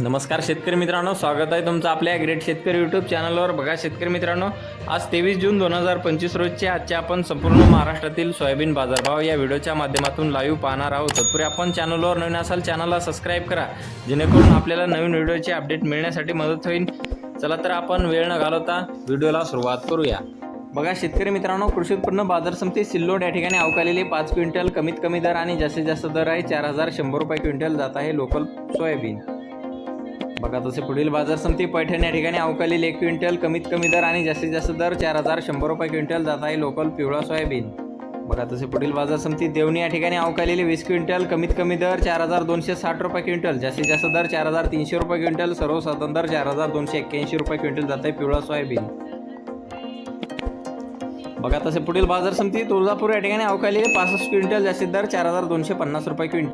नमस्कार शेतकरी मित्रांनो स्वागत आहे तुमचं आपल्या ग्रेट शेतकरी यूट्यूब चॅनलवर बघा शेतकरी मित्रांनो आज तेवीस जून दोन हजार पंचवीस रोजचे आजचे आपण संपूर्ण महाराष्ट्रातील सोयाबीन बाजारभाव या व्हिडिओच्या माध्यमातून लाईव्ह पाहणार आहोत. तत्पूर्वी आपण चॅनलवर नवीन असाल चॅनलला सबस्क्राईब करा. जेणेकरून आपल्याला नवीन व्हिडिओचे अपडेट मिळण्यासाठी मदत होईल. चला तर आपण वेळ न घालवता व्हिडिओला सुरुवात करूया. बघा शेतकरी मित्रांनो कृषी उत्पन्न बाजार समिती सिल्लोड या ठिकाणी अवकालेले पाच क्विंटल कमीत कमी दर आणि जास्तीत जास्त दर आहे चार हजार शंभर रुपये क्विंटल जात आहे लोकल सोयाबीन. बघा तसे पुढील बाजार समिती पैठण या ठिकाणी अवकालील एक क्विंटल कमीत कमी दर आणि जास्तीत जास्त दर चार हजार शंभर रुपये क्विंटल जात आहे लोकल पिवळा सोयाबीन. बघा तसे पुढील बाजार समिती देवणी या ठिकाणी अवकालेले वीस क्विंटल कमीत कमी दर चार हजार दोनशे साठ रुपये क्विंटल जास्तीत जास्त दर चार हजार तीनशे रुपये क्विंटल सर्वसाधारण दर चार हजार दोनशे एक्क्याऐंशी रुपये क्विंटल जात आहे पिवळा सोयाबीन. बघा तसे पुढील बाजार समिती तुळजापूर या ठिकाणी अवकालेले पासष्ट क्विंटल जास्तीत दर चार हजार दोनशे पन्नास रुपये क्विंटल.